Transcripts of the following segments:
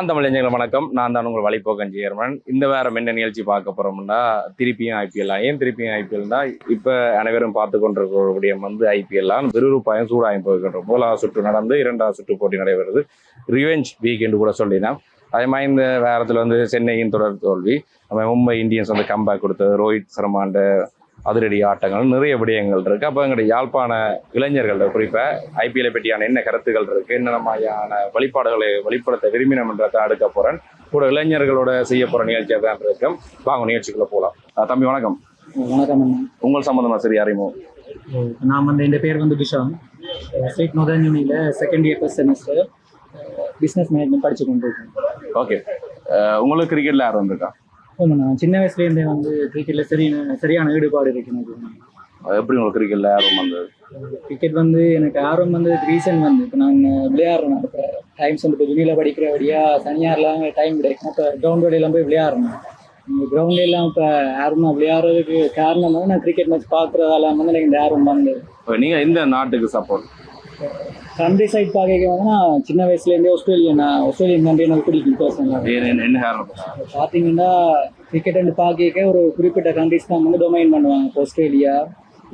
நான் தமிழஞ்சங்களை வணக்கம். நான் தான் உங்கள் வழிபோக்கன் ஜெயர்மன் இந்த வாரம் என்ன நிகழ்ச்சி பார்க்க போகிறோம்னா திருப்பியும் ஐபிஎல் ஏன் திருப்பியும் ஐபிஎல்னா இப்போ அனைவரும் பார்த்து கொண்டிருக்கக்கூடிய வந்து ஐபிஎல்லாம் விறுவிறுப்பாயும் சூடாயும் போய்கின்றோம் முதலாவது சுற்று நடந்து இரண்டாவது சுற்று போட்டி நடைபெறுது. ரிவெஞ்ச் வீக் என்று கூட சொல்லினா அதே மாதிரி இந்த வாரத்தில் வந்து சென்னையின் தொடர் தோல்வி. நம்ம மும்பை இந்தியன்ஸ் வந்து கம்பேக் கொடுத்தது. ரோஹித் சர்மாண்ட அதிரடி ஆட்டங்கள் நிறைய விடயங்கள் இருக்கு. அப்போ எங்களுடைய யாழ்ப்பாண இளைஞர்கள் குறிப்பாக ஐபிஎல்லை பற்றியான என்ன கருத்துக்கள் இருக்கு என்னென்ன மாதிரியான வழிபாடுகளை வெளிப்படுத்த விரும்பினோம் என்றதை அடுக்க போறேன். கூட இளைஞர்களோட செய்ய போற நிகழ்ச்சியாக தான் இருக்கும் வாங்க நிகழ்ச்சிக்குள்ள போகலாம் தம்பி வணக்கம். வணக்கம் உங்கள் சம்பந்தமா சரி அறிமுகம். நான் வந்து என் பேர் வந்து Visham state யூனியில் second year first semester business management படிச்சு கொண்டு இருக்கேன் ஓகே உங்களுக்கு கிரிக்கெட்ல யாரும் வந்திருக்கா ஆமாம் நான் சின்ன வயசுலேருந்தே வந்து கிரிக்கெட்டில் சரி சரியான ஈடுபாடு இருக்கு எனக்கு அது எப்படி உங்களுக்கு கிரிக்கெட்ல யாரும் வந்தது? கிரிக்கெட் வந்து எனக்கு ஆர்வம் வந்து ரீசன் வந்து. இப்போ நான் விளையாடுறேன். இப்போ டைம்ஸ் வந்து இப்போ யூனியில் படிக்கிறபடியா தனியார்லாம் டைம் கிடைக்கும் இப்போ கிரவுண்ட் எல்லாம் போய் விளையாடுறேன். இந்த கிரவுண்ட் எல்லாம் இப்போ ஆர்வம் விளையாடுறதுக்கு காரணம் வந்து நான் கிரிக்கெட் மேட்ச் பார்க்குறதால வந்து எனக்கு இந்த ஆர்வம் வந்தது. இப்ப நீங்க இந்த நாட்டுக்கு சப்போர்ட் கண்ட்ரி சைட் பார்க்க நான் சின்ன வயசுலேருந்தே ஆஸ்திரேலியன் ஆஸ்திரேலியன் கண்ட்ரி எனக்கு பிடிக்கும் பர்சனலாக என்ன காரணம்? பார்த்தீங்கன்னா கிரிக்கெட் வந்து பார்க்க ஒரு குறிப்பிட்ட கண்ட்ரிஸ் தான் வந்து டொமைன் பண்ணுவாங்க. இப்போ ஆஸ்திரேலியா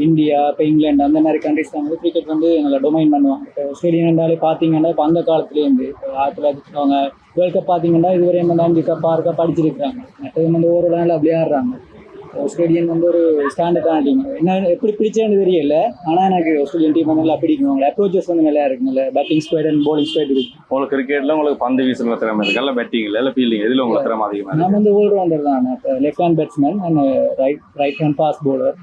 இந்தியா இப்போ இங்கிலாந்து அந்த மாதிரி கண்ட்ரிஸ் தான் வந்து கிரிக்கெட் வந்து நல்லா டொமைன் பண்ணுவாங்க. இப்போ ஆஸ்திரேலியாண்டாலே பார்த்தீங்கன்னா இப்போ அந்த காலத்துலேருந்து இப்போ ஆயிரத்தி தொள்ளாயிரத்தி அவங்க வேர்ல்ட் கப் பார்த்தீங்கன்னா இதுவரையும் வந்து அஞ்சு கப் ஆறு கப் அடிச்சிருக்காங்க மற்றது வந்து ஒரு நாள் விளையாடுறாங்க. ஆஸ்திரேலியன் வந்து ஒரு ஸ்டாண்டர்டான டீம் என்ன எப்படி பிடிச்சேன்னு தெரியல. ஆனால் எனக்கு ஆஸ்திரேலியன் டீம் வந்து நல்லா பிடிக்கும். அவங்க அப்ரோச்சஸ் வந்து நல்லா இருக்கு. நல்ல batting squad and bowling squad இருக்கு. உங்களுக்கு கிரிக்கெட்ல உங்களுக்கு பந்து வீசுற திறமை இருக்கு? இல்ல பேட்டிங்ல இல்ல ஃபீல்டிங் எதுல உங்களுக்கு திறமை அதிகமா இருக்கு? நான் வந்து ஆல்ரவுண்டர் தான். Left hand batsman and right right hand fast bowler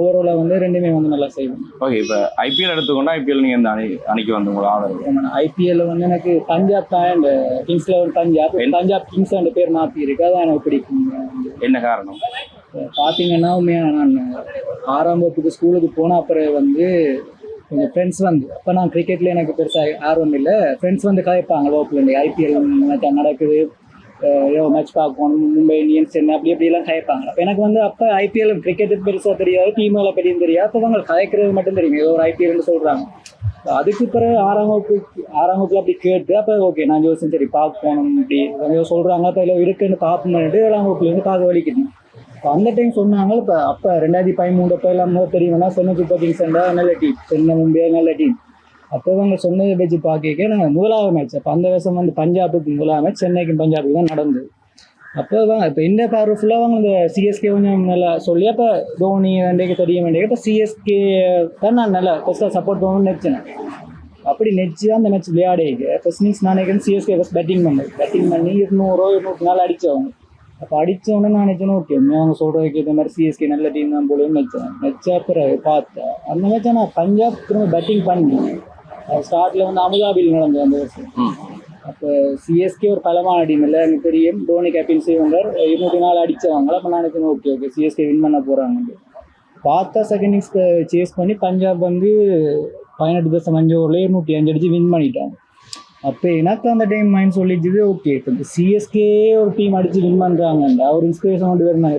ஓவராலாக வந்து ரெண்டுமே வந்து நல்லா செய்வேன். ஓகே இப்ப ஐபிஎல் எடுத்துக்கொண்டா ஐபிஎல் நீங்க இந்த அணி அணிக்கு வந்து உங்களோட ஆதரவு ஐபிஎல் வந்து எனக்கு பஞ்சாப் தான் and Kings Eleven Punjab Punjab Kings அந்த பேர் மாற்றி இருக்கு அதான் எனக்கு பிடிக்கும். என்ன காரணம்? பார்த்தீங்கன்னா உண்மையாக நான் ஆறாம் வகுப்புக்கு ஸ்கூலுக்கு போன அப்புறம் வந்து கொஞ்சம் ஃப்ரெண்ட்ஸ் வந்து அப்போ நான் கிரிக்கெட்டில் எனக்கு பெருசாக ஆர்வம் இல்லை. ஃப்ரெண்ட்ஸ் வந்து கதைப்பாங்க லோக்கல் ஐபிஎல் மேட்ச் நடக்குது. ஏதோ மேட்ச் பார்க்கணும் மும்பை இந்தியன்ஸ் சென்னை அப்படி இப்படிலாம் கலைப்பாங்க அப்போ எனக்கு வந்து அப்போ ஐபிஎல் கிரிக்கெட்டு பெருசாக தெரியாது டீம்களை பெரியும் தெரியாது. அப்போ அவங்க கலைக்கிறது மட்டும் தெரியும். ஏதோ ஒரு ஐபிஎல்னு சொல்கிறாங்க அதுக்கு பிறகு ஆறாம் வகுப்பு ஆறாம் வகுப்புல அப்படி கேட்டு அப்போ ஓகே நான் யோசிச்சேன் சரி பார்க்க இப்படி ஏதோ சொல்கிறாங்க அப்போ இல்லை இருக்குன்னு பார்ப்போம் ஏழாம் வகுப்புலேருந்து பார்க்க வலிக்கணும் அந்த டைம் சொன்னாங்க இப்போ அப்போ ரெண்டாயிரத்தி பதிமூணு அப்போ எல்லாம் முதல் தெரியும்னா சென்னை சூப்பர் கிங்ஸ் நல்ல டீம் சென்னை மும்பை நல்ல டீம் அப்போ அவங்க சொன்னதை வச்சு பார்க்க நாங்கள் முதலாவது மேட்ச் அப்போ அந்த வருஷம் வந்து பஞ்சாபுக்கு முதலாவது மேட்ச் சென்னைக்கும் பஞ்சாபுக்கு தான் நடந்தது. அப்போ தான் இப்போ இந்த பார்வை ஃபுல்லாக அவங்க இந்த சிஎஸ்கே கொஞ்சம் நல்லா சொல்லி அப்போ தோனி வேண்டிய தெரிய வேண்டிய இப்போ சிஎஸ்கே தான் நான் நல்லா ஃபஸ்ட்டாக சப்போர்ட் பண்ணணும்னு நினச்சேன். அப்படி நெச்சு அந்த மேட்ச் விளையாடிக்கு ஃபர்ஸ்ட் நீஸ் நான் நினைக்கிறேன் சிஎஸ்கே ஃபஸ்ட் பேட்டிங் பண்ணேன் பேட்டிங் பண்ணி. இருநூறோ இருநூறு நாள் அடித்தவங்க அப்போ அடித்தவொடனே நான் நினச்சேன் ஓகே அவங்க சொல்கிறதுக்கு இந்த மாதிரி சிஎஸ்கே நல்ல டீம் தான் போலன்னு நினச்சேன் நெச்சா பிறகு பார்த்தேன் அந்த மேட்ச் நான் பஞ்சாப் திரும்ப பேட்டிங் பண்ணி ஸ்டார்ட்டில் வந்து அபுதாபியில் நடந்தது அந்த வருஷம். அப்போ சிஎஸ்கே ஒரு பலமான டீம் இல்லை எனக்கு தெரியும் தோனி கேப்டன்சி வந்தார் இருநூத்தி நாலு அடித்தவங்க அப்போ நான் நினைச்சேன் ஓகே ஓகே சிஎஸ்கே வின் பண்ண போகிறாங்க பார்த்தா செகண்ட் இன்னிங்ஸ் சேஸ் பண்ணி பஞ்சாப் வந்து பதினெட்டு தசம் அஞ்சு ஓவரில் இருநூற்றி அஞ்சு அடிச்சு வின் பண்ணிட்டாங்க அப்போ எனக்கு அந்த டைம் மைண்ட் சொல்லிச்சுது ஓகே இப்போ சிஎஸ்கே ஒரு டீம் அடிச்சு வின் பண்ணுறாங்கண்டா ஒரு இன்ஸ்பிரேஷன் கொண்டு வருந்தாங்க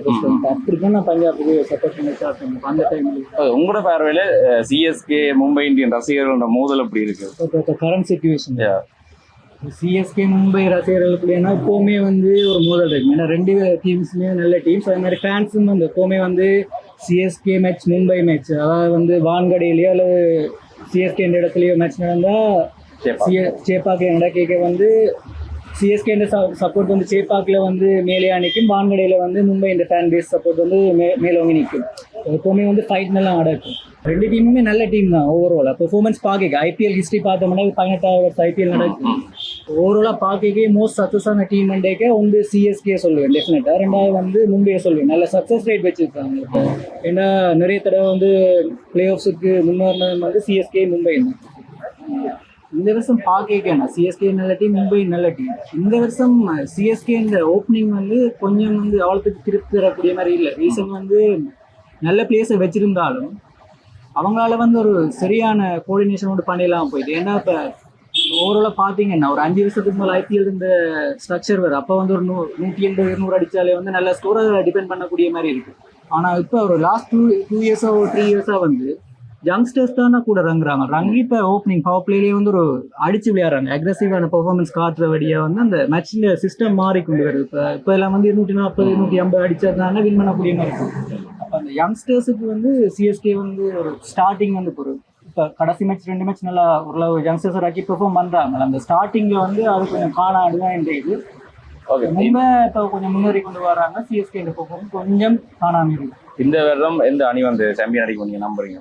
அப்படி தான் நான் பஞ்சாபுக்கு சப்போர்ட் பண்ணி ஸ்டார்ட் பண்ணேன். அந்த டைம்ல உங்களோட பார்வையில சிஎஸ்கே மும்பை இந்தியன் ரசிகர்களோட மோதல் எப்படி இருக்கு? இப்போ கரண்ட் சுச்சுவேஷன். சிஎஸ்கே மும்பை ரசிகர்களுக்குள்ளேனா எப்போவுமே வந்து ஒரு மோதல் இருக்கு. ஏன்னா ரெண்டு டீம்ஸுமே நல்ல டீம்ஸ் அதே மாதிரி ஃபேன்ஸும் வந்து எப்போவுமே வந்து சிஎஸ்கே மேட்ச் மும்பை மேட்ச் அதாவது வந்து வான்கடையிலையோ அல்லது சிஎஸ்கே இந்த இடத்துலையோ மேட்ச் நடந்தால் சேப்பா. சிஎ சேப்பாக்கில் நடக்க வந்து சிஎஸ்கே இந்த சப்போர்ட் வந்து சேப்பாக்கில் வந்து மேலே நிற்கும் வான்கடையில் வந்து மும்பை இந்த ஃபேன் பேஸ் சப்போர்ட் வந்து மே மேலோங்கி நிற்கும் எப்போவுமே வந்து ஃபைட் நல்லா நடக்கும். ரெண்டு டீமுமே நல்ல டீம் தான் ஓவரால் பெர்ஃபார்மன்ஸ் பார்க்க ஐபிஎல் ஹிஸ்ட்ரி பார்த்தோம்னா பதினெட்டாவது ஐபிஎல் நடக்கும். ஓவராலாக பார்க்க மோஸ்ட் சக்ஸஸான டீம் அண்டேக்கே வந்து சிஎஸ்கே சொல்லுவேன் டெஃபினட்டாக ரெண்டாவது வந்து மும்பையை சொல்லுவேன். நல்ல சக்ஸஸ் ரேட் வச்சுருக்காங்க. இப்போ ஏன்னா நிறைய தடவை வந்து பிளே ஆஃப்ஸுக்கு முன்னேறினது வந்து சிஎஸ்கே மும்பை தான். இந்த வருஷம் பார்க்கணும் சிஎஸ்கே நல்ல டீம் மும்பை நல்ல டீம் இந்த வருஷம் சிஎஸ்கே இந்த ஓப்பனிங் வந்து கொஞ்சம் வந்து அவ்வளோத்துக்கு திருப்தி தரக்கூடிய மாதிரி இல்லை. ரீசன் வந்து நல்ல பிளேஸை வச்சிருந்தாலும் அவங்களால வந்து ஒரு சரியான கோஆர்டினேஷன் வந்து பண்ணிடலாம் போயிட்டு ஏன்னா இப்போ ஓவராலாக பார்த்தீங்கன்னா ஒரு அஞ்சு வருஷத்துக்கு மேலே ஐபிஎல் இருந்த ஸ்ட்ரக்சர் வேறு. அப்போ வந்து ஒரு நூ நூற்றி எண்பது இருநூறு அடித்தாலே வந்து நல்ல ஸ்கோரை டிபெண்ட் பண்ணக்கூடிய மாதிரி இருக்குது ஆனால் இப்போ ஒரு லாஸ்ட் டூ டூ இயர்ஸாக ஒரு த்ரீ இயர்ஸாக வந்து யங்ஸ்டர்ஸ் தானே கூட ரங்குறாங்க ரங்கி இப்போ ஓப்பனிங் பவர் பிளேலேயே வந்து ஒரு அடிச்சு விளையாடுறாங்க. அக்ரெசிவான பெர்ஃபார்மன்ஸ் காட்டுற வழியா வந்து அந்த மேட்ச்ல சிஸ்டம் மாறி கொண்டு வருது. இப்போ இப்போ எல்லாம் வந்து இருநூற்றி நாற்பது இருநூற்றி ஐம்பது அடிச்சதுனால வின் பண்ணக்கூடிய மாதிரி இருக்கும் அப்போ அந்த யங்ஸ்டர்ஸுக்கு வந்து சிஎஸ்கே வந்து ஒரு ஸ்டார்டிங் வந்து ஒரு இப்போ கடைசி மேட்ச் ரெண்டு மேட்ச் நல்லா ஓரளவு யங்ஸ்டர்ஸ் ஆக்கி பெர்ஃபார்ம் பண்றாங்க அந்த ஸ்டார்டிங்ல வந்து அது கொஞ்சம் காணாடுதான் இந்த இது. ஓகே மும்பை இப்போ கொஞ்சம் முன்னேறி கொண்டு வராங்க சிஎஸ்கே இந்த பெர்ஃபார்ம் கொஞ்சம் காணாம இருக்கு. இந்த வருடம் எந்த அணி வந்து சாம்பியன் அடிக்கும் நீங்க நம்புறீங்க?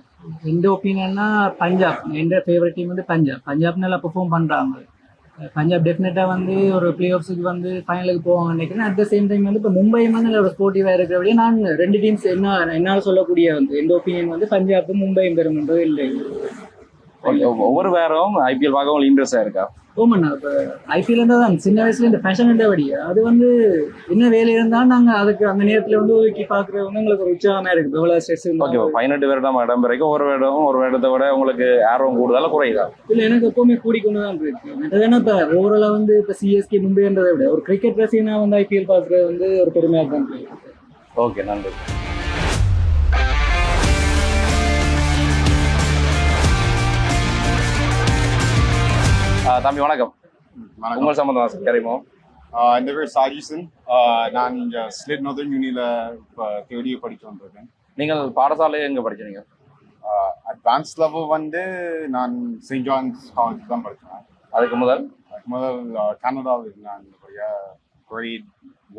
எந்த ஒப்பீனியன்னா பஞ்சாப். எந்த ஃபேவரட் டீம் வந்து பஞ்சாப். பஞ்சாப் நல்லா பெர்ஃபார்ம் பண்ணுறாங்க பஞ்சாப் டெஃபினட்டாக வந்து ஒரு பிளே ஆஃப்ஸுக்கு வந்து ஃபைனலுக்கு போவாங்க நினைக்கிறேன். அட் த சேம் டைம் வந்து இப்போ மும்பை வந்து நல்ல ஒரு ஸ்போர்ட்டிவாக இருக்கிறபடியே நான் ரெண்டு டீம்ஸ் என்ன என்னால் சொல்லக்கூடிய வந்து எந்த ஒப்பீனியன் வந்து பஞ்சாப் மும்பை பெறும்ன்றது இல்லை ஒவ்வொரு வேறும் ஐபிஎல் பார்க்கவும் இன்ட்ரெஸ்டாக இருக்கா? ஓமண்ணா இப்போ ஐபிஎல் இருந்தால் தான் சின்ன வயசுல இந்த ஃபேஷன் என்றபடி அது வந்து என்ன வேலை இருந்தாலும் நாங்கள் அதுக்கு அந்த நேரத்தில் வந்து ஒதுக்கி பார்க்குறது வந்து எங்களுக்கு ஒரு உற்சாகமாக இருக்குது. எவ்வளோ ஸ்ட்ரெஸ் ஓகே பதினெட்டு வருடம் இடம் வரைக்கும் ஒரு வருடம் ஒரு வருடத்தை விட உங்களுக்கு ஆர்வம் கூடுதலா குறையுதா? இல்லை எனக்கு எப்பவுமே கூடிக்கொண்டு தான் இருக்கு என்ன இப்போ ஓவராலாக வந்து இப்போ சிஎஸ்கே மும்பைன்றதை விட ஒரு கிரிக்கெட் ரசிகனா வந்து ஐபிஎல் பார்க்குறது வந்து ஒரு பெருமையாக தான் இருக்கு ஓகே நன்றி. தம்பி வணக்கம். உங்கள் சம்பந்தமா தெரியுமோ ஆஹ் இந்த பேர் சாஜிசன். நான் இங்க ஸ்லிட் நோதர்ன் யூனியில் இப்போ தேர்ட் இயர் படிச்சு வந்திருக்கேன். நீங்கள் பாடசாலை எங்க படிச்சீங்க அட்வான்ஸ் லெவல் வந்து நான் செயின்ட் ஜான்ஸ் காலேஜ் தான் படித்தேன் அதுக்கு முதல்? அதுக்கு முதல் கனடாவில் இந்த கிரேட்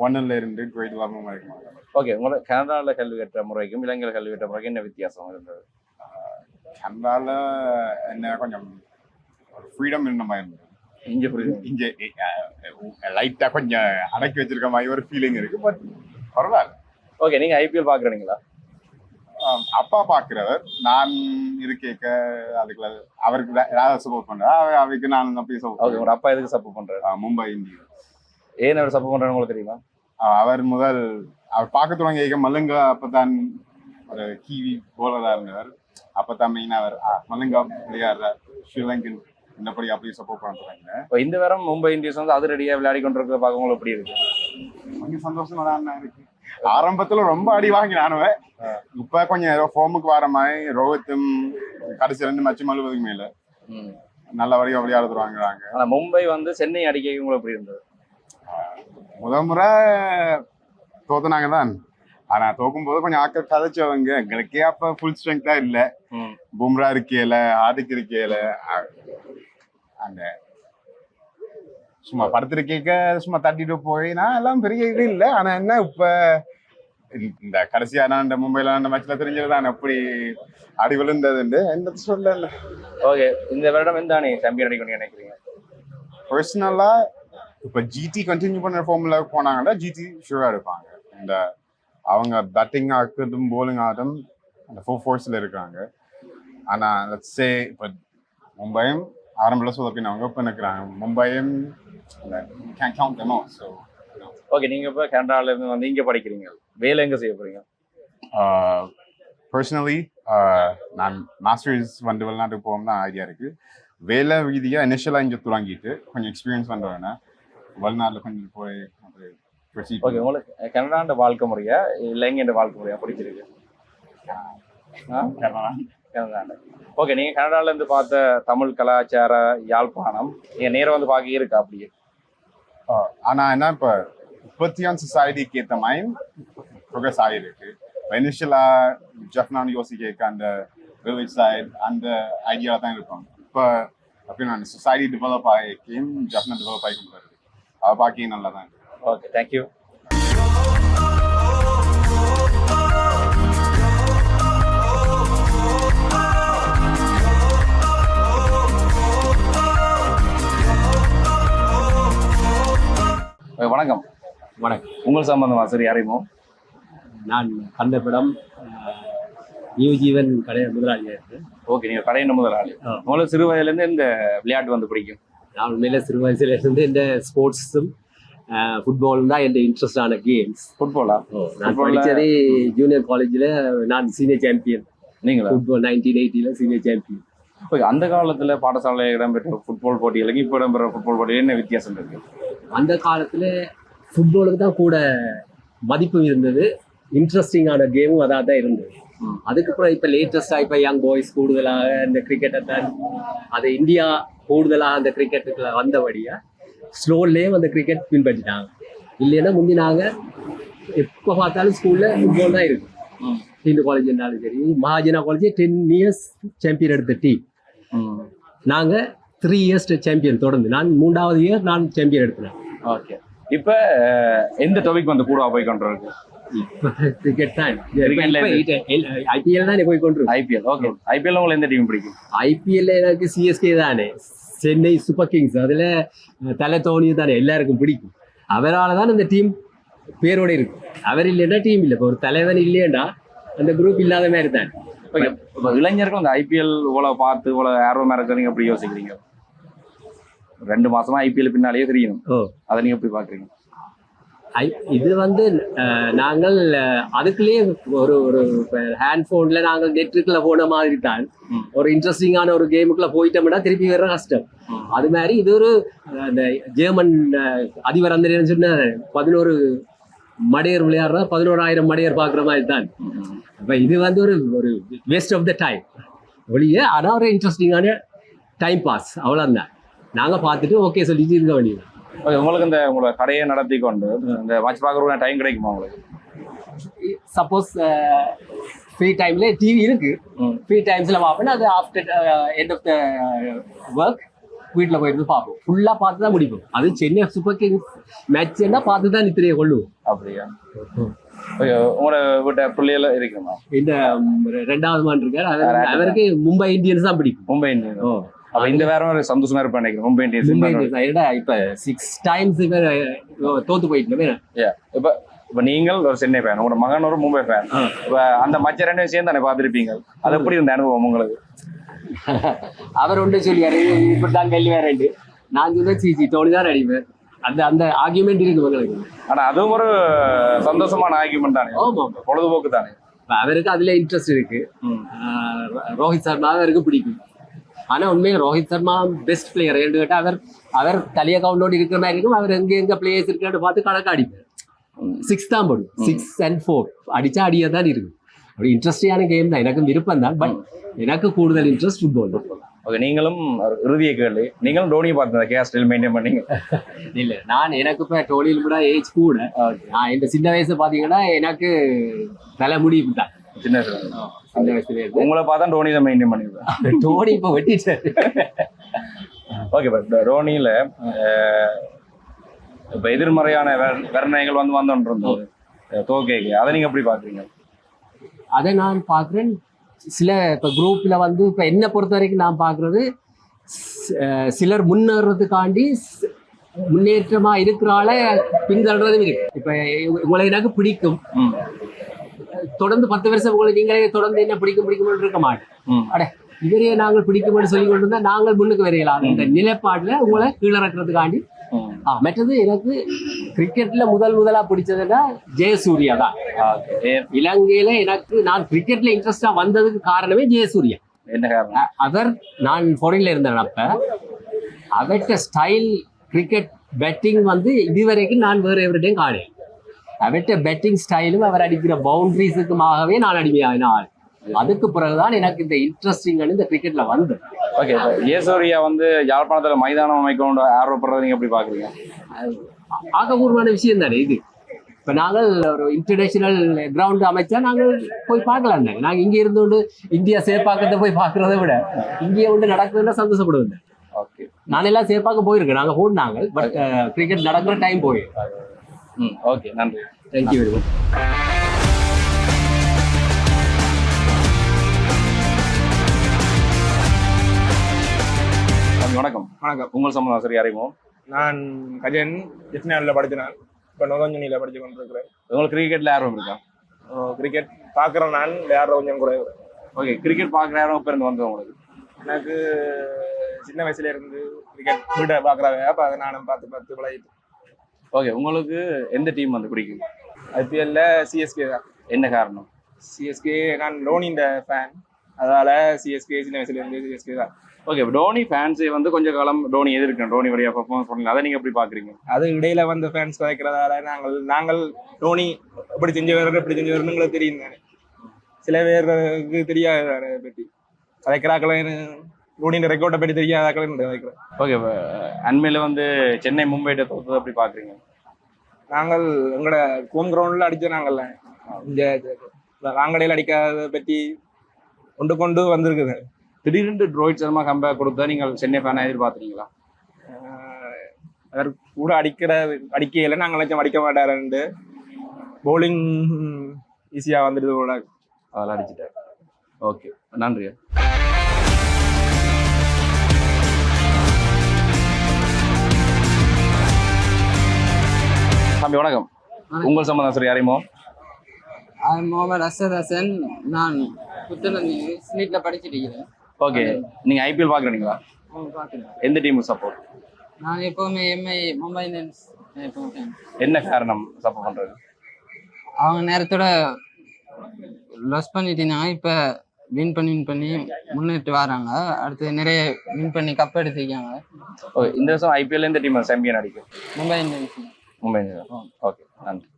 ஒன்னில் இருந்து கிரேட் லெவல் வரைக்கும் ஓகே உங்களுக்கு கனடாவில் கல்வி கற்ற முறைக்கும் இலங்கையில் கல்வி கற்ற முறைக்கும் என்ன வித்தியாசம் இருந்தது? கனடாவில் என்ன கொஞ்சம் ஃப்ரீடம் இருந்த மாதிரி இருந்தது இங்கே இங்கே லைட்டாக கொஞ்சம் அடக்கி வச்சிருக்க மாதிரி ஒரு ஃபீலிங் இருக்கு பட் பரவாயில்ல. ஓகே நீங்க ஐபிஎல் பாக்குறீங்களா அப்பா பாக்குறவர் நான் இருக்கேக்க அதுக்குள்ள அவருக்கு ஏதாவது சப்போர்ட் பண்றேன். அவ- அவைக்கு நான் அப்படியே ஓகே சப்போர்ட் உங்க அப்பா எதுக்கு சப்போர்ட் பண்றாரு? மும்பை இந்தியன்ஸ் ஏன் அவர் சப்போர்ட் பண்றாரு உங்களுக்கு தெரியுமா? அவர் முதல் அவர் பார்க்க தொடங்கிய மல்லுங்க அப்பதான் ஒரு கிவி போலரா இருந்தவர். அப்பதான் மெயின் அவர் ஆ, மல்லுங்கா விளையாடுற ஸ்ரீலங்கன் இந்தபடி அப்படியே சப்போர்ட் பண்ண தொடங்கினேன் இப்போ இந்த வாரம் மும்பை இந்தியன்ஸ் வந்து அதிரடியாக விளையாடி கொண்டிருக்க பார்க்க உங்களுக்கு எப்படி இருக்கு? கொஞ்சம் சந்தோஷமா தான் இருக்கு. ஆரம்பத்துல ரொம்ப அடி வாங்கினானுவ இப்ப கொஞ்சம் ஏதோ ஃபார்முக்கு வர மாதிரி ரோஹித்தும் கடைசி ரெண்டு மேட்சும் அழுவதுக்கு மேல. நல்ல வரையும் விளையாடுறது வாங்குறாங்க. ஆனா மும்பை வந்து சென்னை அடிக்க உங்களுக்கு எப்படி இருந்தது? முதல் முறை தோத்துனாங்க தான். ஆனா தோக்கும் போது கொஞ்சம் ஆக்கள் கதைச்சவங்க. எங்களுக்கே அப்ப ஃபுல் ஸ்ட்ரென்த்தா இல்ல. பும்ரா இருக்கையில ஹார்திக் இருக்கையில அந்த சும்மா படுத்திருக்கேக்க சும்மா தட்டிட்டு போய் நான் எல்லாம் பெரிய இது இல்ல. ஆனா என்ன இப்ப இந்த- இந்த கடைசியா நான் இந்த மும்பைல அந்த மேட்ச்ல தெரிஞ்சதுதான் எப்படி அடி விழுந்ததுண்டு. எந்த சொல்ல ஓகே இந்த வருடம் எந்த அணி சாம்பியன் அடிக்கணும்னு நினைக்கிறீங்க? பர்சனலா இப்ப ஜிடி கண்டினியூ பண்ற ஃபார்ம்ல போனாங்கன்னா ஜிடி ஷூரா எடுப்பாங்க. இந்த அவங்க பேட்டிங் ஆகட்டும் போலிங் ஆகட்டும் அந்த ஃபோர் ஃபோர்ஸ்ல இருக்காங்க. ஆனா லட்ஸ் இப்ப மும்பையும் ஆரம்பத்தில் சொதப்பினவங்க இப்போ நிற்கிறாங்க மும்பையும் can count out so okay நீங்க இப்போ கனடால இருந்து வந்து இங்க படிக்கிறீங்க. வேலை எங்க செய்ய போறீங்க? பர்சனலி நான் மாஸ்டர்ஸ் வந்து வெளிநாட்டுக்கு போகும் தான் ஐடியா இருக்கு. வேலை ரீதியாக இனிஷியலாக இங்கே தொடங்கிட்டு கொஞ்சம் எக்ஸ்பீரியன்ஸ் பண்ணுறேன்னா வெளிநாட்டில் கொஞ்சம் போய் ஓகே உங்களுக்கு கனடாண்ட வாழ்க்கை முறையா இலங்கைண்ட வாழ்க்கை முறையா பிடிச்சிருக்கு ஆ? கனடாண்ட ஓகே நீங்க கனடால இருந்து பார்த்த தமிழ் கலாச்சார யாழ்ப்பாணம் நீங்க நேரம் வந்து பார்க்க இருக்கா அப்படியே ஆனா என்ன இப்ப இப்பத்தியான சொசைட்டிக்கு ஏத்த மாதிரி ப்ரோக்ரஸ் ஆகிருக்கு இனிஷியலா ஜப்னான் யோசிக்க அந்த வில்லேஜ் சைட் அந்த ஐடியா தான் இருக்கும். இப்போ அப்படி நான் சொசைட்டி டெவலப் ஆகிக்கும் ஜப்னா டெவலப் ஆகிக்கும் பார்க்க நல்லா தான் இருக்கு. ஓகே தேங்க்யூ வணக்கம். வணக்கம். உங்கள் சம்பந்தமா சரி யாரையுமோ நான் கண்ட படம் அஹ், நியூ ஜீவன் கடை முதலாளியாக இருக்கேன் ஓகே நீங்க கடையின் முதலாளி. உங்களுக்கு சிறு வயதுல இருந்து இந்த விளையாட்டு வந்து பிடிக்கும்? நான் உண்மையில சிறு வயசுல இருந்து இந்த ஸ்போர்ட்ஸும் ஃபுட்பாலும் தான் என் இன்ட்ரெஸ்டான கேம்ஸ் ஃபுட்பாலா நான் படித்ததே ஜூனியர் காலேஜில் நான் சீனியர் சாம்பியன் நீங்களா? ஃபுட்பால் நைன்டீன் எயிட்டியில் சீனியர் சாம்பியன் ஓகே அந்த காலத்துல பாடசாலை இடம்பெற்ற ஃபுட்பால் போட்டிகளுக்கு இப்போ இடம்பெற ஃபுட்பால் போட்டிகள் என்ன வித்தியாசம் இருக்கு? அந்த காலத்தில் ஃபுட்பாலுக்கு தான் கூட மதிப்பு இருந்தது. இன்ட்ரெஸ்டிங்கான கேமும் அதாக தான் இருந்தது. அதுக்கப்புறம் இப்ப லேட்டஸ்டா இப்ப யங் பாய்ஸ் கூடுதலாக இந்த கிரிக்கெட்டை தான் அது இந்தியா கூடுதலாக அந்த கிரிக்கெட்டுக்குள்ள வந்தபடியா ஸ்லோன்லேயே அந்த கிரிக்கெட் பின்பற்றிட்டாங்க. இல்லைன்னா முந்தி நாங்க எப்போ பார்த்தாலும் ஸ்கூல்ல ஃபுட்பால் தான் இருக்கு இந்த காலேஜ் இருந்தாலும் சரி Mahajana college ten years champion எடுத்த டீம் ம். நாங்க த்ரீ இயர்ஸ் சாம்பியன் தொடர்ந்து நான் மூன்றாவது இயர் நான் சாம்பியன் எடுத்தேன். ஓகே. இப்போ எந்த டாபிக் வந்து கூட போய் கொண்டிருக்கு இப்போ கிரிக்கெட் தான் ஐபிஎல் தான் போய் கொண்டு ஐபிஎல் ஓகே ஐபிஎல் உங்களுக்கு எந்த டீம் பிடிக்கும்? ஐபிஎல்ல எனக்கு சிஎஸ்கே தானே. சென்னை சூப்பர் கிங்ஸ் அதுல தலை தோனி தானே எல்லாருக்கும் பிடிக்கும். அவரால் தான் இந்த டீம் பேரோட இருக்கு. அவர் இல்லைன்னா டீம் இல்லை. இப்போ ஒரு தலைவன் இல்லையேண்டா அந்த குரூப் இல்லாத மாதிரி தான். இப்போ இளைஞர்கள் அந்த ஐபிஎல் இவ்வளவு பார்த்து இவ்வளவு ஆர்வமா இருக்கிறீங்க எப்படி யோசிக்கிறீங்க? ரெண்டு மாசமா ஐபிஎல் பின்னாலேயே தெரியணும். ஓ. அதை நீங்க எப்படி பாக்குறீங்க ஐ இது வந்து நாங்கள் அதுக்குள்ளேயே ஒரு ஒரு ஹேண்ட் ஃபோன்ல நாங்கள் நெட்டுக்குள்ள போன மாதிரி தான். ஒரு இன்ட்ரெஸ்டிங்கான ஒரு கேமுக்குள்ள போயிட்டோம்னா திருப்பி வர கஷ்டம். அது மாதிரி இது ஒரு அந்த ஜெர்மன் அதிபர் அந்த சொன்ன பதினோரு மடையர் விளையாடுறா பதினோராயிரம் மடையர் பார்க்குற மாதிரி தான் அப்ப இது வந்து ஒரு ஒரு வேஸ்ட் ஆஃப் த டைம் ஒழிய ஆனால் ஒரு இன்ட்ரெஸ்டிங்கான டைம் பாஸ் அவ்வளோதான் நாங்கள் பார்த்துட்டு ஓகே சொல்லிட்டு இருக்க வேண்டியது. உங்களுக்கு இந்த உங்களோட கடையை நடத்தி கொண்டு இந்த மேட்ச் பார்க்குற டைம் கிடைக்குமா உங்களுக்கு? சப்போஸ் ஃப்ரீ டைம்ல டிவி இருக்கு. ம். ஃப்ரீ டைம்ஸ்ல பார்ப்பேன். அது after end of the work வீட்டில் போயிட்டு பார்ப்போம். ஃபுல்லாக பார்த்து தான் முடிப்போம். அது சென்னை சூப்பர் கிங்ஸ் மேட்ச்னா பார்த்து தான் நித்திரையை கொள்ளுவோம். அப்படியா? உங்களோட வீட்டை பிள்ளைகள் இருக்குமா இந்த ரெண்டாவது மான் இருக்கார். அவர் அவருக்கு மும்பை இந்தியன்ஸ் தான் பிடிக்கும். மும்பை இந்தியன்ஸ் ஓ. அப்ப இந்த வேற ஒரு சந்தோஷமா இருப்பேன் நினைக்கிறேன். Mumbai Mumbai Indians Indians. ஏடா இப்போ சிக்ஸ் டைம்ஸ் இவர் தோத்து போயிட்டு இப்ப இப்ப நீங்கள் ஒரு சென்னை ஃபேன் உங்களோட மகன் ஒரு மும்பை ஃபேன். இப்ப அந்த மச்ச ரெண்டு சேர்ந்து தானே பார்த்திருப்பீங்க? அது எப்படி இருந்த அனுபவம் உங்களுக்கு? அவர் ஒன்று சொல்லியாரு இப்படி தான் கல்வி வேறண்டு நான் சொல்லுவேன் சிசி தோனி தான் அடிப்பேன் அந்த அந்த ஆர்கியூமெண்ட் இருக்கு மக்களுக்கு. ஆனா அதுவும் ஒரு சந்தோஷமான ஆர்குமெண்ட் தானே? ஆமாம் பொழுதுபோக்கு தானே? அவருக்கு அதுல இன்ட்ரெஸ்ட் இருக்கு. ரோஹித் சர்மா அவருக்கு பிடிக்கும். ஆனா உண்மையில ரோஹித் சர்மா பெஸ்ட் பிளேயர் என்று கேட்டா அவர் அவர் தலி அக்கௌண்டோடு இருக்கிற மாதிரி இருக்கும். அவர் எங்க எங்க பிளேயர்ஸ் இருக்கான்னு பார்த்து கணக்கு அடிப்பார் சிக்ஸ் தான் போடும். சிக்ஸ் அண்ட் ஃபோர் அடிச்சா அடியா தான் இருக்கு ஒரு இன்ட்ரெஸ்டிங்கான கேம் தான் எனக்கு விருப்பம் தான் பட் எனக்கு கூடுதல் இன்ட்ரெஸ்ட் ஃபுட்பால் ஓகே நீங்களும் இறுதிய கேள்வி நீங்களும் டோனியை பார்த்து கேஸ் ஸ்டைல் மெயின்டைன் பண்ணீங்க இல்ல நான் எனக்கு இப்ப டோலியில் கூட ஏஜ் கூட நான் இந்த சின்ன வயசு பாத்தீங்கன்னா எனக்கு தலைமுடி தான் சின்ன வயசுல சின்ன வயசுல இருந்து உங்களை பார்த்தா டோனி தான் மெயின்டைன் பண்ணிருப்பேன் டோனி இப்ப வெட்டிட்டாரு ஓகே பட் டோனியில இப்ப எதிர்மறையான வர்- வர்ணனைகள் வந்து வந்துருந்தது தோகேக்கு அதை நீங்க எப்படி பாக்குறீங்க அதை நான் பார்க்குறேன். சில இப்போ குரூப்பில் வந்து இப்போ என்னை பொறுத்த வரைக்கும் நான் பார்க்குறது சிலர் முன்னேறதுக்காண்டி ஸ்- முன்னேற்றமா இருக்கிற ஆளை பின்தள்ளுறதும் இருக்கு இப்போ உங்களை எனக்கு பிடிக்கும். தொடர்ந்து பத்து வருஷம் உங்களை நீங்களே தொடர்ந்து என்ன பிடிக்கும் பிடிக்கும்னு இருக்க மாட்டேன். அட இவரையே நாங்கள் பிடிக்கும்னு சொல்லி கொண்டு இருந்தா நாங்கள் முன்னுக்கு வரையலாம் இந்த நிலைப்பாட்டில் உங்களை கீழறக்கிறதுக்காண்டி மற்றது எனக்கு கிரிக்கெட்ல முதல் முதலா பிடிச்சதுன்னா ஜெயசூர்யா தான். இலங்கையில எனக்கு நான் கிரிக்கெட்ல இன்ட்ரெஸ்டா வந்ததுக்கு காரணமே ஜெயசூர்யா. என்ன காரணம்? அவர் நான் ஃபாரின்ல இருந்தேன் அப்ப. அவர்கிட்ட ஸ்டைல் கிரிக்கெட் பேட்டிங் வந்து இதுவரைக்கும் நான் வேறு எவர்டையும் காணேன் அவர்கிட்ட பேட்டிங் ஸ்டைலும் அவர் அடிக்கிற பவுண்டரிஸுக்குமாகவே நான் அடிமையான ஆள். அதுக்கு பிறகுதான் எனக்கு இந்த இன்ட்ரெஸ்டிங் இந்த கிரிக்கெட்ல வந்தது. ஓகே ஏசோரியா வந்து யாழ்ப்பாணத்துல மைதானம் அமைக்கணும் ஆர்வப்படுறதை நீங்க எப்படி பாக்குறீங்க? அது ஆகபூர்வமான விஷயம் தானே இது. இப்போ நாங்கள் ஒரு இன்டர்நேஷனல் கிரவுண்ட் அமைச்சா நாங்கள் போய் பார்க்கலாம் தானே நாங்கள் இங்கே இருந்தோண்டு இந்தியா சேப்பாக்கத்தை போய் பார்க்கறத விட இங்கே ஒன்று நடக்குதுன்னா சந்தோஷப்படுவேன் ஓகே நான் எல்லாம் சேப்பாக்க போயிருக்கேன் நாங்கள் போனாங்க பட் கிரிக்கெட் நடக்கிற டைம் போய். ம் ஓகே நன்றி. தேங்க்யூ வெரி மச் வணக்கம். வணக்கம். உங்கள் சம்பந்தம் சரி அறிமுகம்? நான் கஜன் ஜெட்னாலில் படித்தேன் இப்போ நொதஞ்சனியில் படித்து கொண்டிருக்கிறேன். உங்களுக்கு கிரிக்கெட்ல ஆர்வம் இருக்கா? கிரிக்கெட் பார்க்குறேன் நான் விளையாடுற கொஞ்சம் குறைவு ஓகே கிரிக்கெட் பார்க்குற ஆர்வம் இப்போ இருந்து வந்தது உங்களுக்கு? எனக்கு சின்ன வயசுல இருந்து கிரிக்கெட் வீட்டை பார்க்குறாங்க அப்போ அதை நானும் பார்த்து பார்த்து விளையிட்டு ஓகே உங்களுக்கு எந்த டீம் வந்து பிடிக்கும்? ஐபிஎல்ல சிஎஸ்கே தான். என்ன காரணம்? சிஎஸ்கே நான் டோனின்ற ஃபேன் அதால சிஎஸ்கே சின்ன வயசுல இருந்து சிஎஸ்கே தான். ஓகே டோனி ஃபேன்ஸே வந்து கொஞ்ச காலம் டோனி எதிர்க்கணும். டோனி வழியா பர்ஃபார்மன்ஸ் பண்ணல அதை நீங்க எப்படி பாக்குறீங்க? அது இடையில வந்து ஃபேன்ஸ் கதைக்கிறதால நாங்கள் நாங்கள் டோனி இப்படி செஞ்சு வரணும் இப்படி செஞ்சு வரணுங்களுக்கு தெரியும் தானே. சில பேருக்கு தெரியாது அதை பற்றி கதைக்கிறாக்களை தோனியின் ரெக்கார்டை பற்றி தெரியாதாக்களை கதைக்கிறேன் ஓகே அண்மையில் வந்து சென்னை மும்பைட்ட தோத்தது அப்படி பார்க்குறீங்க நாங்கள் எங்களோட ஹோம் கிரவுண்டில் அடிச்ச நாங்கள்ல. இந்த ராங்கடையில் அடிக்காத பற்றி கொண்டு கொண்டு வந்திருக்குது. திடீர்னு ரோஹித் சர்மா கம்பேக் கொடுத்தா நீங்கள் சென்னை ஃபேனை எதிர்பார்த்துறீங்களா அவர் கூட அடிக்கிற அடிக்கையில் நாங்கள் நினைச்சோம் அடிக்க மாட்டாருன்ட்டு. பவுலிங் ஈஸியாக வந்துடுது கூட அதெல்லாம் அடிச்சிட்டாரு. ஓகே நன்றி. தம்பி வணக்கம். உங்கள் சம்பந்தம் சார் யாரையுமோ முகமது அசத் ஹசன் நான் புத்தளம் ஸ்லீட்ல படிச்சுட்டு இருக்கிறேன். ஓகே நீங்க ஐபிஎல் பாக்குறீங்களா? எந்த டீமுக்கு சப்போர்ட் நான் எப்பவுமே எம்ஐ மும்பை இந்தியன்ஸ். என்ன காரணம் சப்போர்ட் பண்றது? அவங்க நேரத்தோட லாஸ் பண்ணிட்டு இருந்தாங்க இப்போ வின் பண்ணி வின் பண்ணி முன்னேற்று வராங்க. அடுத்து நிறைய வின் பண்ணி கப் எடுத்திருக்காங்க. ஓகே இந்த வருஷம் ஐபிஎல் எந்த டீம் சாம்பியன் அடிக்கும்? மும்பை இந்தியன்ஸ் மும்பை ஓகே நன்றி.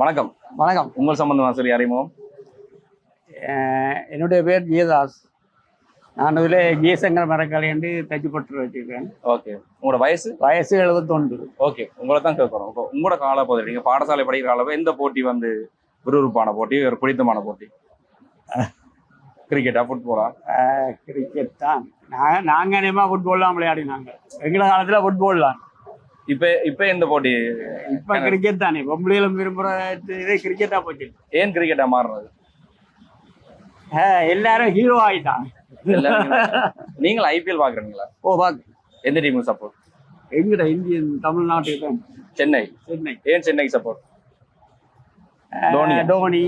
வணக்கம். வணக்கம். உங்கள் சம்பந்தமா சார் அஹ் என்னுடைய பேர் ஜீதாஸ் நான் இதில் ஜெயசங்கர் மரக்காளி என்று தச்சுப்பட்டு வச்சிருக்கேன். ஓகே. உங்களோட வயசு? வயசு எழுபத்தொன்று ஓகே. உங்களை தான் கேட்குறோம். உங்களோட கால பகுதி நீங்க பாடசாலை படிக்கிற அளவு எந்த போட்டி வந்து விறுவிறுப்பான போட்டி ஒரு பிடித்தமான போட்டி? கிரிக்கெட்டா ஃபுட்பாலா கிரிக்கெட் தான். நான் நாங்கள் அநேகமாக ஃபுட்பால் தான் விளையாடினாங்க எங்கள காலத்தில் ஃபுட்பால் தான். இப்போ இப்போ எந்த போட்டி? இப்போ கிரிக்கெட் தானே. பொம்பளையிலும் விரும்புகிற இதே கிரிக்கெட்டாக போச்சு. ஏன் கிரிக்கெட்டா மாறுறது? எல்லாரும் ஹீரோ ஆகிட்டாங்க எல்லாரும் நீங்கள் ஐபிஎல் பாக்குறீங்களா? ஓ பாக்கு. எந்த டீமுக்கு சப்போர்ட் எங்கட இந்தியன் தமிழ்நாட்டுக்கு தான். சென்னை. சென்னை. ஏன் சென்னைக்கு சப்போர்ட் தோனியா? தோனி.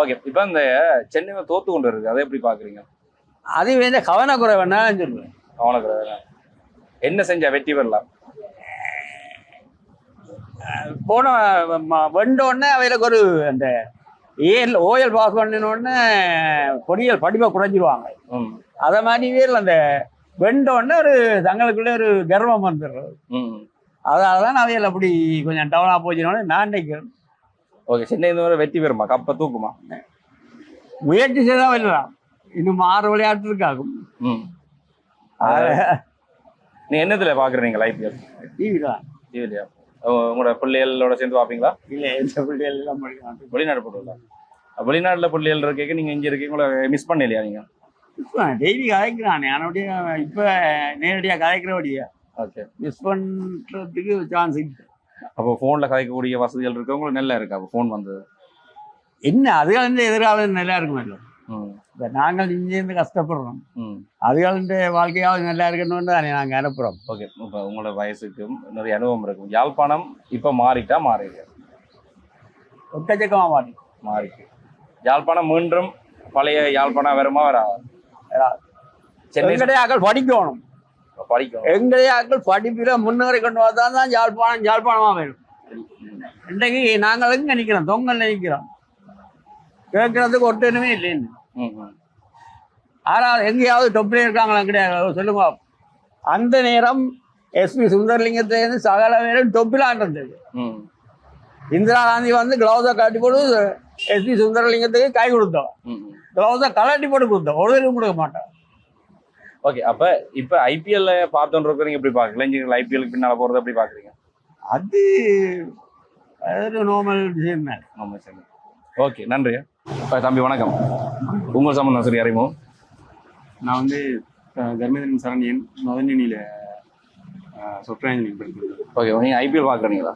ஓகே இப்போ இந்த சென்னை தோத்து கொண்டு இருக்கு அதை எப்படி பாக்குறீங்க? அது வந்து கவனக்குறைவன்னா சொல்லுவேன். அவனுக்கு என்ன செஞ்சா வெற்றி பெறலாம்? போன ம- வெண்ட உடனே அவைகளுக்கு ஒரு அந்த ஏல் ஓயல் பாஸ் பண்ணின உடனே பொறியியல் படிப்பை குறைஞ்சிருவாங்க. அதை மாதிரி வேறு அந்த வெண்ட உடனே ஒரு தங்களுக்குள்ளே ஒரு கர்வம் வந்துடுறது. அதனால தான் அவைகள் அப்படி கொஞ்சம் டவுனாக போச்சுனோட நான் நினைக்கிறேன். ஓகே சென்னை முறை வெற்றி பெறுமா? கப்பை தூக்குமா? முயற்சி செய்தால் வரலாம் இன்னும் ஆறு விளையாட்டு இருக்காகும். ம். நீ என்னத்துல பாக்குறீங்க ஐபிஎல் டிவி தான். உங்களோட பிள்ளைகளோட சேர்ந்து பார்ப்பீங்களா இல்லை எந்த பிள்ளைகள் எல்லாம் வெளிநாடு போட்டுல வெளிநாட்டுல பிள்ளைகள் இருக்கீங்க நீங்க இங்க இருக்கீங்க உங்களை மிஸ் பண்ணலையா நீங்க? டெய்லி கதைக்கிறானே அதனுடைய இப்போ நேரடியாக கதைக்கிறபடியா ஓகே மிஸ் பண்ணுறதுக்கு சான்ஸ் இல்லை அப்போ ஃபோனில் கதைக்கக்கூடிய வசதிகள் இருக்கு உங்களுக்கு நல்லா இருக்கு? அப்போ ஃபோன் வந்தது. என்ன வந்து எதிர்காலம் நல்லா இருக்குமല്ലോ இப்போ நாங்கள் இங்கேருந்து கஷ்டப்படுறோம் அதுகளுடைய வாழ்க்கையாவது நல்லா இருக்கணும்னு தானே நாங்கள் அனுப்புகிறோம் ஓகே இப்போ உங்களோட வயசுக்கும் நிறைய அனுபவம் இருக்கும் யாழ்ப்பாணம் இப்போ மாறிட்டா மாறிடு ஒட்டச்சக்கமாக மாட்டி மாறிட்டு யாழ்ப்பாணம் மீண்டும் பழைய யாழ்ப்பாணம் வருமா வராது சென்னை ஆக்கள் படிக்கணும் படிக்கும் எங்களுடைய ஆக்கள் படிப்பில் முன்னேறி கொண்டு வந்தா தான் யாழ்ப்பாணம் யாழ்ப்பாணமாக வேணும் இன்றைக்கு நாங்கள் எங்கே நிற்கிறோம் தொங்கல் நிற்கிறோம் கேட்கறதுக்கு ஒட்டுமே இல்லைன்னு. ஆனால் எங்கேயாவது டொப்பிலே இருக்காங்களா கிடையாது சொல்லுங்க. அந்த நேரம் எஸ்பி சுந்தரலிங்கத்திலேருந்து சகல பேரும் டொப்பில் ஆண்டிருந்தது ம். இந்திரா காந்தி வந்து கிளவுஸை கட்டி போட்டு எஸ்பி சுந்தரலிங்கத்துக்கு கை கொடுத்தோம். கிளவுஸை கலட்டி போட்டு கொடுத்தோம். தடவை கொடுக்க மாட்டோம். ஓகே அப்ப இப்ப ஐபிஎல்ல பார்த்தோன்னு இருக்கிறீங்க எப்படி பாக்குறீங்க இளைஞர்கள் ஐபிஎலுக்கு பின்னால போறது எப்படி பாக்குறீங்க அது நார்மல் விஷயம் தான். ஓகே நன்றி அஹ் தம்பி வணக்கம். உங்கள் சம்பந்தம் சரி அறிமோ நான் வந்து தர்மேந்திரன் சரண்யன் சாஃப்ட்வேர் இன்ஜினியரிங் படிக்கிறேன். ஓகே நீங்க ஐபிஎல் பாக்குறீங்களா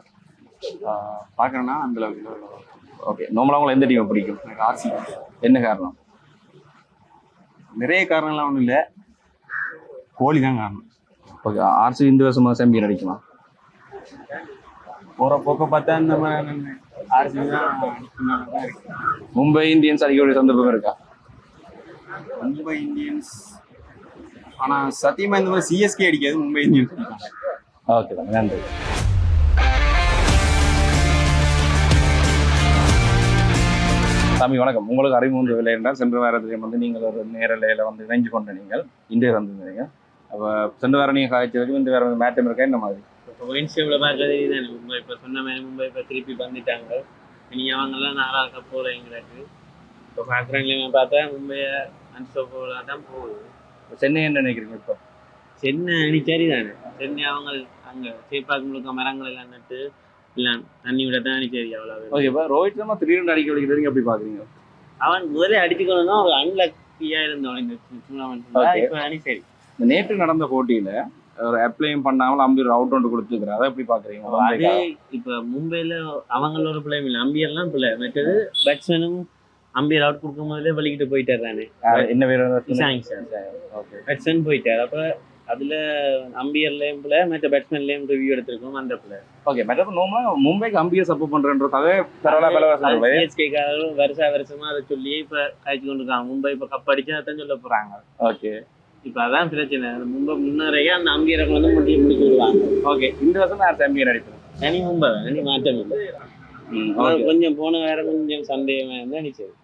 அஹ், பார்க்கறேன்னா அந்த. ஓகே நார்மலா உங்களுக்கு எந்த டீம் பிடிக்கும்? எனக்கு ஆர்சி என்ன காரணம்? நிறைய காரணம்லாம் ஒன்றும் இல்லை. கோலி தான் காரணம். ஓகே ஆர்சி இந்த வருஷமா சாம்பியன் அடிக்குமா? போகிற போக்க பார்த்தா இந்த மாதிரி மும்பை இந்தியன்ஸ் அடிக்கக்கூடிய சந்தர்ப்பம் இருக்கா? மும்பை இந்தியன்ஸ். ஆனால் சத்தியமாக இந்த மாதிரி சிஎஸ்கே அடிக்காது மும்பை இந்தியன்ஸ் ஓகே தான் நன்றி. தம்பி வணக்கம். உங்களுக்கு அறிமுக விலை என்றால் சென்ற வாரத்திலே வந்து நீங்கள் ஒரு நேரலையில் வந்து இணைஞ்சு கொண்ட நீங்கள் இந்திய வந்திருந்தீங்க அப்போ சென்ற வாரம் நீங்கள் காய்ச்சதுக்கும் இந்த வாரம் மேட்டம் இருக்கா என்ன மாதிரி. இப்போ இன்ஸ்டாவில் பார்க்கறது இதுதானே. மும்பை இப்போ சொன்ன மாதிரி மும்பை இப்போ திருப்பி வந்துட்டாங்க. இனி அவங்கெல்லாம் நாளாக போகல எங்களுக்கு. இப்போ பார்க்குறவங்க பார்த்தா மும்பையை அன்ஸ்டாப்போலாக தான் போகுது. இப்ப சென்னை என்ன நினைக்கிறீங்க இப்போ? சென்னை அணி சரிதானே. சென்னை அவங்க அங்கே சேப்பாக்கு முழுக்க மரங்கள் எல்லாம் நட்டு இல்லை தண்ணி விட தான் அணி சரி அவ்வளோ ஓகே இப்போ ரோஹித் சர்மா திடீர்னு அடிக்க வைக்கிறதுக்கு எப்படி பார்க்குறீங்க? அவன் முதலே அடிச்சுக்கணும் தான் ஒரு அன்லக்கியாக இருந்தவன் இந்த டூர்னாமெண்ட். இப்போ அணி சரி. நேற்று நடந்த போட்டியில் ஒரு அப்ளையும் பண்ணாமல் அம்பீர் அவுட் ஒன்று கொடுத்துருக்குறாரு அதை எப்படி பார்க்குறீங்க அதே இப்போ மும்பையில் அவங்களோட பிள்ளையும் இல்லை அம்பியர்லாம் பிள்ளை. மற்றது பேட்ஸ்மேனும் அம்பியர் அவுட் கொடுக்கும் போதே வலிக்கிட்டு போயிட்டார் தானே. என்ன பேர் ஓகே பேட்ஸ்மேன் போயிட்டார். அப்போ அதில் அம்பியர்லேயும் பிள்ளை மற்ற பேட்ஸ்மேன்லேயும் ரிவ்யூ எடுத்திருக்கோம் அந்த பிள்ளை. ஓகே மேடம் நோமா மும்பைக்கு அம்பியை சப்போர்ட் சிஎஸ்கேக்காரரும் வருஷா வருஷமா அதை சொல்லி இப்போ காய்ச்சி கொண்டு இருக்காங்க. மும்பை இப்போ கப் அடிச்சா அதான் சொல்ல போறாங்க. ஓகே இப்போ அதான் பிரச்சனை. மும்பை முன்னரையே அந்த அம்பியரை வந்து முடிச்சு விடுவாங்க. ஓகே இந்த வருஷம் யார் சாம்பியன் அடிப்பேன். தனி மும்பை தான். மாற்றம் இல்லை. கொஞ்சம் போன வேற கொஞ்சம் சந்தேகமா இருந்தா நிச்சயம்.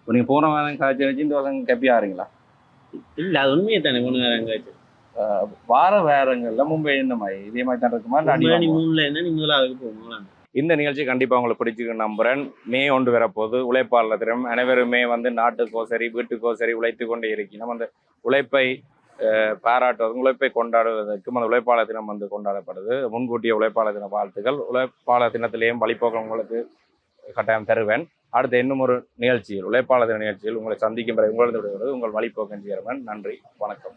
இப்போ நீங்கள் போன வாரம் காய்ச்சி வச்சு இந்த வருஷம் கப்பி ஆறீங்களா? இல்ல அது உண்மையை தானே. போன வேற எங்காச்சும் வார வேரங்கள்ல மும்பை இந்த மாதிரி இதே மாதிரி தான் இருக்குமா? நீ? மூணுல என்ன? நீ முதலாவதுக்கு போகணும் இந்த நிகழ்ச்சி கண்டிப்பாக உங்களுக்கு பிடிச்சிருக்கு நம்புறேன். மே ஒன்று வரப்போது உழைப்பாளர் தினம். அனைவருமே வந்து நாட்டுக்கோ சரி வீட்டுக்கோ சரி உழைத்து கொண்டே இருக்கணும் அந்த உழைப்பை பாராட்டுவதும் உழைப்பை கொண்டாடுவதற்கும் அந்த உழைப்பாளர் தினம் வந்து கொண்டாடப்படுது. முன்கூட்டிய உழைப்பாளர் தின வாழ்த்துக்கள். உழைப்பாளர் தினத்திலேயும் வழிபோக்கம் உங்களுக்கு கட்டாயம் தருவேன். அடுத்த இன்னும் ஒரு நிகழ்ச்சியில் உழைப்பாளர் தின நிகழ்ச்சியில் உங்களை சந்திக்கும் பிறகு உங்களது விடுவது உங்கள் வழிபோக்கன் சேர்வன் நன்றி வணக்கம்.